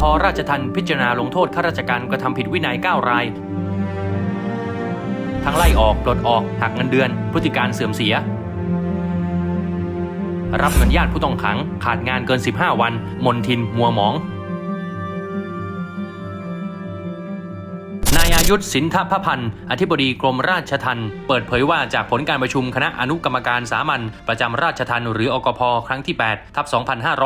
พราชทัณฑ์พิจารณาลงโทษข้าราชการกระทำผิดวินัย 9 ราย ทั้งไล่ออกปลดออกหักเงินเดือน พฤติการเสื่อมเสีย รับเงินญาติผู้ต้องขัง ขาดงานเกิน 15 วัน มนทิน มัวหมอง ยุทธสินทพพันธ์อธิบดีกรมราชทัณฑ์เปิดเผยว่าจากผลการประชุมคณะอนุกรรมการสามัญประจำราชทัณฑ์หรืออกพครั้งที่8ทับ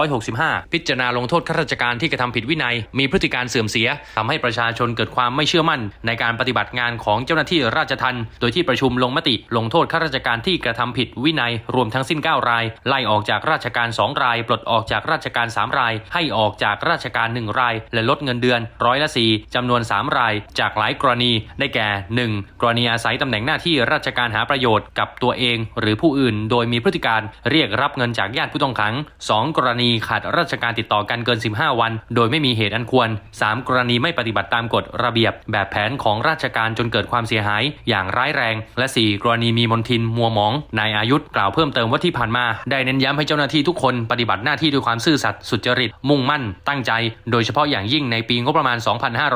2565 พิจารณาลงโทษข้าราชการที่กระทำผิดวินัย มีพฤติการเสื่อมเสียทำให้ประชาชนเกิดความไม่เชื่อมั่น ในการปฏิบัติงานของเจ้าหน้าที่ราชทัณฑ์โดยที่ประชุมลงมติ ลงโทษข้าราชการที่กระทำผิดวินัย รวมทั้งสิ้น 9 ราย ไล่ออกจากราชการ 2 ราย ปลดออกจากราชการ 3 ราย ให้ออกจากราชการ 1 ราย และลดเงินเดือนร้อยละ4จำนวน 3 ราย จากหลายกรรณีได้แก่ 1. กรณีอาศัยตำแหน่งหน้าที่ราชการหาประโยชน์กับตัวเอง หรือผู้อื่น โดยมีพฤติการเรียกรับเงินจากญาติผู้ต้องขัง 2. กรณีขาดราชการติดต่อกันเกิน 15 วัน โดยไม่มีเหตุอันควร 3. กรณีไม่ปฏิบัติตามกฎระเบียบ แบบแผนของราชการจนเกิดความเสียหาย อย่างร้ายแรง และ 4. กรณีมีมนทินมัวหมองนายอายุธกล่าวเพิ่มเติมว่าที่ผ่านมา ได้เน้นย้ำให้เจ้าหน้าที่ทุกคนปฏิบัติหน้าที่ด้วยความซื่อสัตย์สุจริตมุ่งมั่น ตั้งใจ โดยเฉพาะอย่างยิ่งในปีงบประมาณ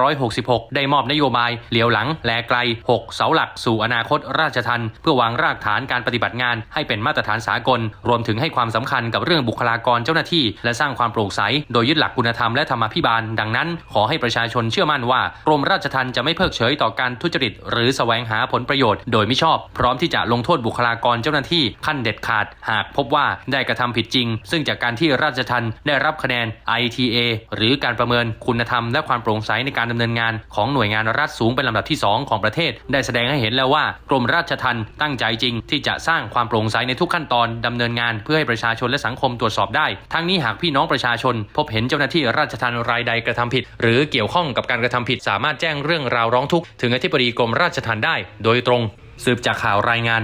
2566 ได้มอบนโยบายเหลียวหลัง แลไกล 6 เสาหลักสู่อนาคตราชทันเพื่อวางรากฐานการปฏิบัติงานให้เป็นมาตรฐานสากล รวมถึงให้ความสำคัญกับเรื่องบุคลากรเจ้าหน้าที่ และสร้างความโปร่งใส โดยยึดหลักคุณธรรมและธรรมาภิบาล ดังนั้น ขอให้ประชาชนเชื่อมั่นว่ากรมราชทัณฑ์จะไม่เพิกเฉยต่อการทุจริต หรือแสวงหาผลประโยชน์โดยไม่ชอบ พร้อมที่จะลงโทษบุคลากรเจ้าหน้าที่ขั้นเด็ดขาด หากพบว่าได้กระทำผิดจริง ซึ่งจากการที่ราชทัณฑ์ได้รับคะแนน ITA หรือการประเมินคุณธรรมและความโปร่งใสในการดำเนินงานของหน่วยงานรัฐสูงเป็นลำดับที่ 2 ของประเทศ ได้แสดงให้เห็นแล้วว่ากรมราชทัณฑ์ตั้งใจจริง ที่จะสร้างความโปร่งใสในทุกขั้นตอนดำเนินงานเพื่อให้ประชาชนและสังคมตรวจสอบได้ ทั้งนี้หากพี่น้องประชาชน พบเห็นเจ้าหน้าที่ราชทัณฑ์รายใดกระทำผิด หรือเกี่ยวข้องกับการกระทำผิด สามารถแจ้งเรื่องราวร้องทุกข์ถึงอธิบดีกรมราชทัณฑ์ได้ โดยตรง สืบจากข่าวรายงาน